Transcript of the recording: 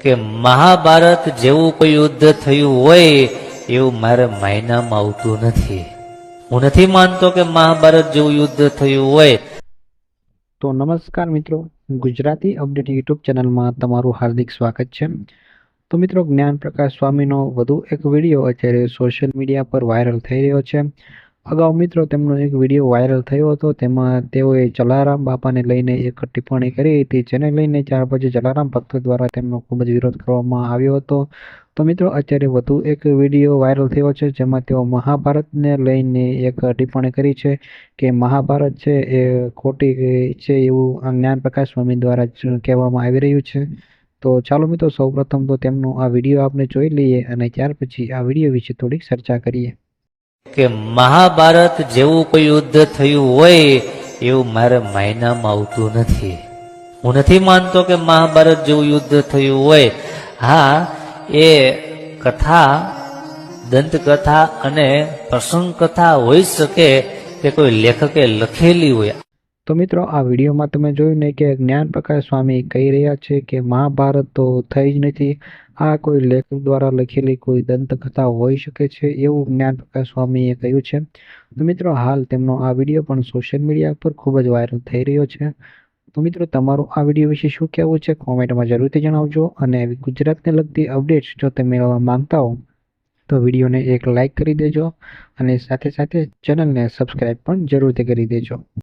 કે મહાભારત જેવું કોઈ યુદ્ધ થયું હોય, એવું મારે માયનામાં આવતું નથી. હું નથી માનતો કે મહાભારત જેવું યુદ્ધ થયું હોય. તો નમસ્કાર મિત્રો, ગુજરાતી અપડેટ યુટ્યુબ ચેનલમાં તમારું હાર્દિક સ્વાગત છે. તો મિત્રો જ્ઞાન પ્રકાશ સ્વામીનો વધુ એક વીડિયો અત્યારે સોશિયલ મીડિયા પર વાયરલ થઈ રહ્યો છે. અગાઉ મિત્રો તેમનો એક વીડિયો વાયરલ થયો હતો. તેમાં તેઓએ જલારામ બાપાને લઈને એક ટિપ્પણી કરી હતી, જેને લઈને ત્યાર પછી જલારામ ભક્તો દ્વારા તેમનો ખૂબ જ વિરોધ કરવામાં આવ્યો હતો. તો મિત્રો, અત્યારે વધુ એક વીડિયો વાયરલ થયો છે, જેમાં તેઓ મહાભારતને લઈને એક ટિપ્પણી કરી છે કે મહાભારત છે એ ખોટી છે એવું જ્ઞાન પ્રકાશ સ્વામી દ્વારા કહેવામાં આવી રહ્યું છે. તો ચાલો મિત્રો, સૌપ્રથમ તો તેમનો આ વીડિયો આપણે જોઈ લઈએ અને ત્યાર પછી આ વીડિયો વિશે થોડીક ચર્ચા કરીએ. કે મહાભારત જેવું કોઈ યુદ્ધ થયું હોય એવું મારે માયનામાં આવતું નથી. હું નથી માનતો કે મહાભારત જેવું યુદ્ધ થયું હોય. હા, એ કથા, દંતકથા અને પ્રસંગ કથા હોઈ શકે કે કોઈ લેખકે લખેલી હોય. તો મિત્રો, આ વિડીયોમાં તમે જોયું ને કે જ્ઞાન પ્રકાશ સ્વામી કહી રહ્યા છે કે મહાભારત તો થઈ જ નથી. આ કોઈ લેખક દ્વારા લખેલી કોઈ દંતકથા હોઈ શકે છે એવું જ્ઞાન પ્રકાશ સ્વામીએ કહ્યું છે. તો મિત્રો, હાલ તેમનો આ વીડિયો પણ સોશિયલ મીડિયા પર ખૂબ જ વાયરલ થઈ રહ્યો છે. તો મિત્રો, તમારું આ વીડિયો વિશે શું કહેવું છે કોમેન્ટમાં જરૂરથી જણાવજો અને એવી ગુજરાતને લગતી અપડેટ્સ જો તમે મેળવવા માંગતા હો, તો વિડીયોને એક લાઇક કરી દેજો અને સાથે સાથે ચેનલને સબસ્ક્રાઈબ પણ જરૂરથી કરી દેજો.